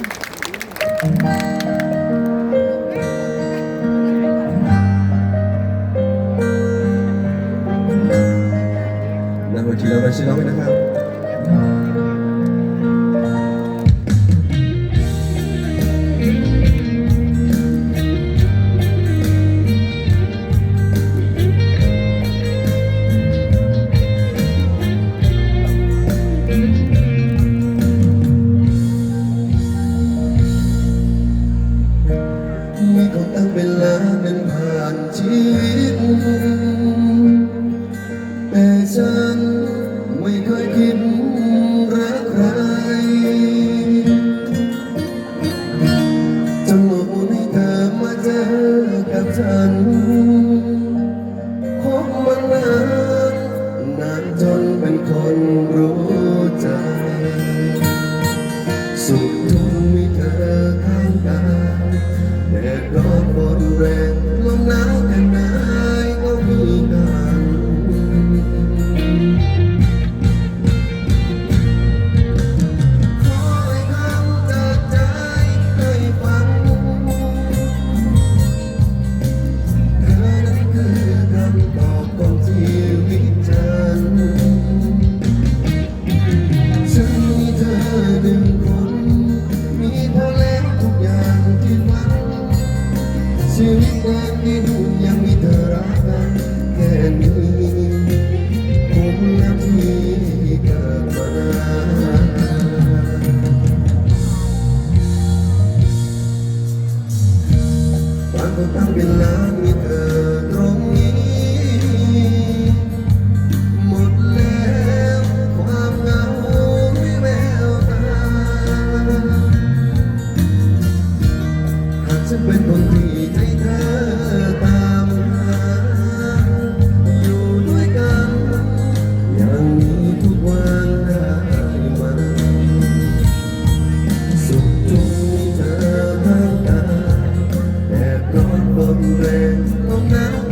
เราจีเราไปชิลเราไปนะครับ ชีวิต แต่ฉันไม่เคยคิดรักใครจนหลอกให้เธอมาเจอกับฉันคบมันนานนานจนเป็นคนรู้ใจ สุข ต้องเป็นล้านมีเธอ oh đèn oh, nắng